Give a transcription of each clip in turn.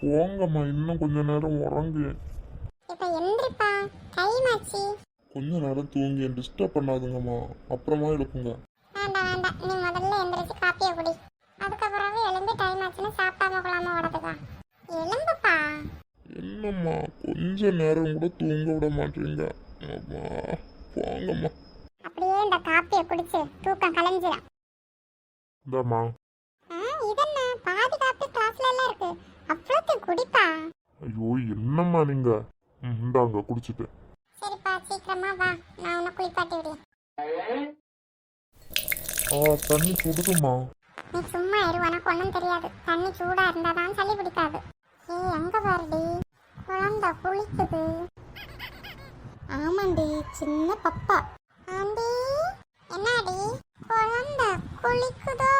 போங்கம்மா இன்னும் கொஞ்ச நேரம் உறங்கு. இப்ப எந்திரிப்பா. டைம் ஆச்சு. கொஞ்ச நேரம் தூங்கி டிஸ்டர்ப் பண்ணாதுங்கம்மா. அப்புறமா எழுப்புங்க. வேண்டாம் வேண்டாம் நீ முதல்ல எந்திரிச்சு காப்பியை குடி. அதுக்கப்புறம் எழுந்து டைம் ஆச்சுன்னு சாப்பிடாம கொள்ளாம ஓடதுக்கா எலும்புப்பா. என்னம்மா கொஞ்ச நேரம் கூட தூங்க விட மாட்டீங்க. அம்மா போங்கம்மா. அப்படியே இந்த காப்பியை குடிச்சு தூக்கம் கலைஞ்சிடும் இந்தாம்மா. நீங்க ம், இந்தாங்க குடிச்சிட்டு. சரிப்பா சீக்கிரமா வா. நான் உன்னை குளிப்பாட்டி விடுறேன். ஆ தண்ணி சுடுதுமா நீ சும்மா இரு உனக்கு ஒன்றும் தெரியாது. தண்ணி சூடா இருந்தா தான் சளி பிடிக்காது. ஏய் எங்க பாருடி? குழந்தை குளிக்குது. ஆமாண்டி சின்ன பப்பா. ஆண்டி என்னடி? குழந்தை குளிக்குதோ?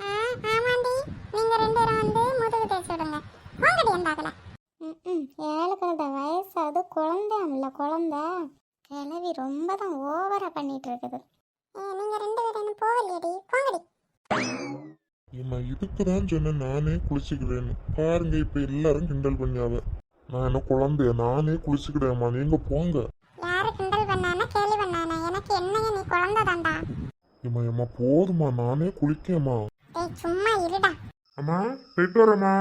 ஆ ஆமாண்டி. நீங்க ரெண்டு பேரும் வந்து முதுகு தேய்ச்சி விடுங்க. வாங்கடி எந்தாகல. ம் ஏழு கழுத வயசாது குழந்தையாம்ல குழந்தை. கிளவி ரொம்ப தான் ஓவரா பண்ணிட்டு இருக்குது நீங்க ரெண்டு பேரும் இன்னும் போகலையடி? போங்கடி. ஏம்மா இதுக்கு தான் சொன்னேன் நானே குளிச்சுக்கிறேன்னு பாருங்க இப்ப எல்லாரும் கிண்டல் பண்ணியாவ. நான் என்ன குழந்தைய? நானே குளிச்சுக்கிறேம்மா நீங்க போங்க. யாரு கிண்டல் பண்ணானா கேலி பண்ணானா? எனக்கு என்னங்க நீ குழந்தை தான்டா ஏம்மா ஏம்மா போதுமா நானே குளிக்கேம்மா. டேய் சும்மா இருடா. அம்மா போயிட்டு வரேம்மா.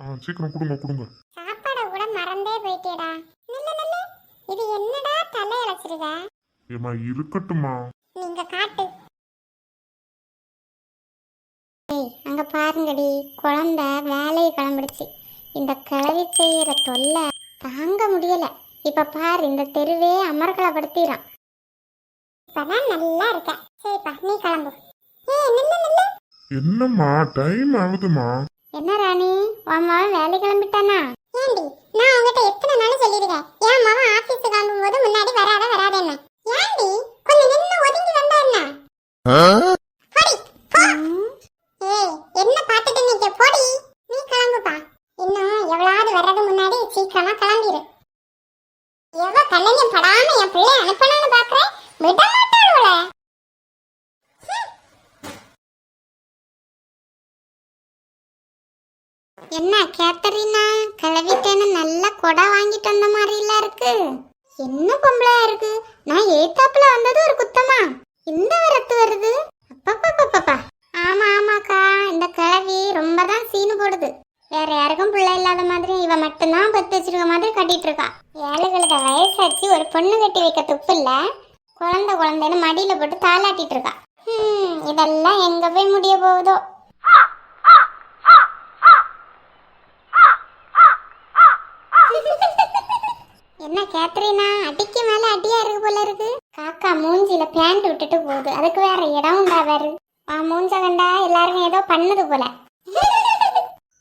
ஆ சீக்கிரம் கொடுங்க கொடுங்க. சாப்பாடை கூட மறந்தே போயிட்டேடா நில்லு நில்லு இது என்னடா தலை இழைச்சிருக்க ஏம்மா இருக்கட்டும்மா. நீங்க காட்டு. ஏய் அங்க பாருங்கடி. குழந்தை வேலையை கிளம்பிடுச்சு. இந்த கிளவி செய்யற தொல்லை தாங்க முடியல. இப்ப பாரு இந்த தெருவே அமர்கலப்படுத்திடும் இப்பதான் நல்லா இருக்க. சரிப்பா நீ கிளம்பு. ஏய் நில்லு நில்லு. என்னம்மா டைம் ஆகுதுமா என்ன ராணி? உன் மகன் வேலை கிளம்பிட்டானா? ஏண்டி நான் உங்ககிட்ட எத்தனை நாள் சொல்லிருக்கேன் என் மகன் ஆபீஸ் கிளம்பும்போது முன்னாடி வராத வராதேன்னு. ஏண்டி கொஞ்சம் நின்னு ஒதுங்கி வந்தா என்ன? போடி போ. ஏய் என்ன பார்த்துட்டு நிக்க போடி நீ கிளம்புப்பா. இன்னும் எவ்வளவு வர்றது முன்னாடி சீக்கிரமா கிளம்பிரு. எவ்வளவு கல்லையும் படாம என் பிள்ளை அனுப்பணும்னு பாக்குறேன் விட என்ன கேத்தரினா? கிளவிட்டேன்னு நல்ல கொடை வாங்கிட்டு வந்த மாதிரில இருக்கு. என்ன பொம்பளையா இருக்கு? நான் ஏத்தாப்புல வந்தது ஒரு குத்தமா? இந்த வரத்து வருது. அப்பப்பப்பப்பா ஆமா ஆமாக்கா. இந்த கிளவி ரொம்ப தான் சீனு போடுது. வேற யாருக்கும் பிள்ளை இல்லாத மாதிரி இவ மட்டும்தான் பத்து வச்சிருக்க மாதிரி கட்டிட்டு இருக்கா. ஏழுகளுக்கு வயசாச்சு ஒரு பொண்ணு கட்டி வைக்க துப்பு இல்ல. குழந்தை குழந்தைன்னு மடியில போட்டு தாளாட்டிட்டு இருக்கா. இதெல்லாம் எங்க போய் முடிய போகுதோ? என்ன கேத்ரினா அடிக்கு மேல அடியா இருக்கு போல இருக்கு. காக்கா மூஞ்சில பேண்ட் விட்டுட்டு போகுது. அதுக்கு வேற இடம் உண்டா வேறு? ஆ மூஞ்ச கண்டா எல்லாரும் ஏதோ பண்ணுது போல.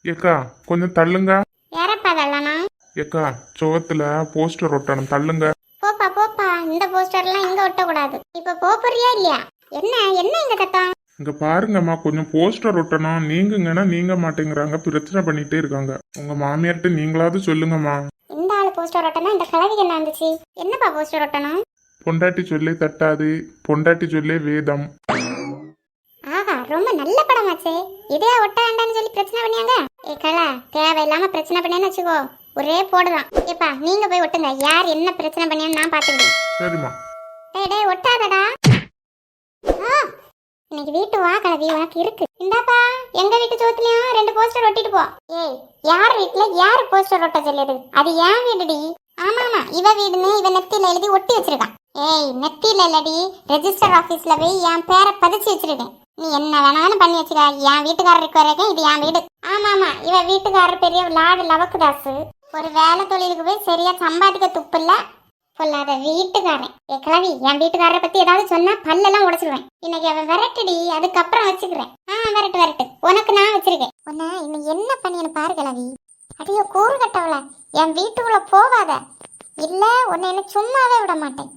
ஏக்கா கொஞ்சம் தள்ளுங்க. யாரப்பா அதெல்லாம் ஏக்கா சுவத்துல போஸ்டர் ஒட்டணும். தள்ளுங்க. போப்பா போப்பா. இந்த போஸ்டர்லாம் இங்க ஒட்டக்கூடாது. இப்ப போப் போறியா இல்லையா? என்ன என்ன இங்க கத்தம் இங்க பாருங்கம்மா கொஞ்சம் போஸ்டர் ஒட்டணும். நீங்கங்கன்னா நீங்க மாட்டேங்கிறாங்க. பிரச்சனை பண்ணிட்டே இருக்காங்க. உங்க மாமியார்ட்ட நீங்களாவது சொல்லுங்கம்மா. போஸ்டர் ஒட்டணும் இந்த கிழவிக்கு என்ன வந்துச்சு? என்னப்பா போஸ்டர் ஒட்டணும்? பொண்டாட்டி சொல்லே தட்டாது பொண்டாட்டி சொல்லே வேதம். ஆஹா ரொம்ப நல்ல படமாச்சே. இதே ஒட்ட வேண்டாம்னு சொல்லி பிரச்சனை பண்ணியாங்க? ஏ கலா தேவையில்லாம பிரச்சனை பண்ணேன்னு வச்சுக்கோ. ஒரே போடுதான் ஏப்பா நீங்க போய் ஒட்டுங்க. யார் என்ன பிரச்சனை பண்ணியான்னு நான் பாத்துக்கிறேன் சரிம்மா. டேய் டேய் ஒட்டாதடா. இன்னைக்கு வீட்டு வா கலவி உனக்கு இருக்கு. இந்தாப்பா எங்க வீட்டு சோத்துலயும் ரெண்டு போஸ்டர் ஒட்டிட்டு போ. ஏய் யார் வீட்டுல யார் போஸ்டர் ஒட்ட சொல்லியது? அது ஏன் வீடுடி ஆமா ஆமா இவ வீடுன்னு இவ நெத்தியில எழுதி ஒட்டி வச்சிருக்கான். ஏய் நெத்தியில இல்லடி ரெஜிஸ்டர் ஆபீஸ்ல போய் என் பேரை பதிச்சு வச்சிருக்கேன். நீ என்ன வேணாலும் பண்ணி வச்சுக்க என் வீட்டுக்காரருக்கு வரைக்கும் இது என் வீடு. ஆமா ஆமா இவ வீட்டுக்காரர் பெரிய லாடு லவக்குதாசு. ஒரு வேலை தொழிலுக்கு போய் சரியா சம்பாதிக்க துப்பு இல்லை பொல்லாத வீட்டுக்காரன். ஏ என் வீட்டுக்காரரை பத்தி ஏதாவது சொன்னா பல்லெல்லாம் உடைச்சிடுவேன் இன்னைக்கு அவன் விரட்டுடி அதுக்கப்புறம் வச்சுக்கிறேன். ஆ விரட்டு விரட்டு. உனக்கு நான் வச்சிருக்கேன். உன்ன இன்னும் என்ன பண்ணியனு பாரு கிளவி அடியோ கூறு கட்டவள. என் வீட்டுக்குள்ள போகாத இல்ல உன்னை என்ன சும்மாவே விட மாட்டேன்.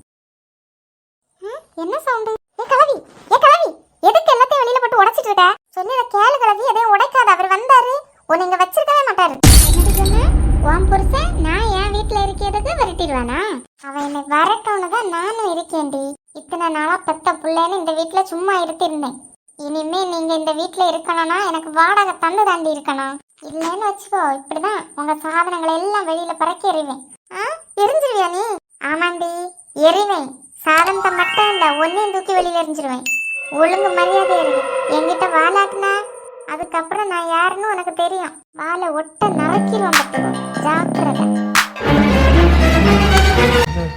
என்ன சவுண்டு? ஏ கிளவி ஏ கிளவி எதுக்கு எல்லாத்தையும் வெளியில போட்டு உடைச்சிட்டு இருக்க? சொல்லிட கேளு கிளவி எதையும் உடைக்காத. அவர் வந்தாரு. உன்னை இங்க வச்சிருக்கவே மாட்டாரு. என்னடி சொன்ன உன் புருஷன் நான் என் வீட்டுல இருக்கிறதுக்கு விரட்டிடுவானா? அவன் என்னை வரட்டோன்னு தான் நானும் இருக்கேன்டி. இத்தனை நாளா பெத்த பிள்ளைன்னு இந்த வீட்டுல சும்மா இருந்திருந்தேன். இனிமே நீங்க இந்த வீட்டுல இருக்கணும்னா எனக்கு வாடகை தந்து தாண்டி இருக்கணும். இல்லைன்னு வச்சுக்கோ இப்படிதான் உங்க சாதனங்களை எல்லாம் வெளியில பறக்கி எறிவேன். ஆ எரிஞ்சிருவியா நீ? ஆமாண்டி எறிவேன். சாதனத்தை மட்டும் இல்ல ஒன்னையும் தூக்கி வெளியில எரிஞ்சிருவேன் ஒழுங்கு மரியாதை இருக்கு என்கிட்ட வாலாக்குனா அதுக்கப்புறம் நான் யாருன்னு உனக்கு தெரியும். வாழை ஒட்ட நறுக்கிடுவேன் பார்த்துக்கோ ஜாக்கிரதை.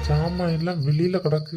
சாமான் எல்லாம் வெளியில கிடக்கு.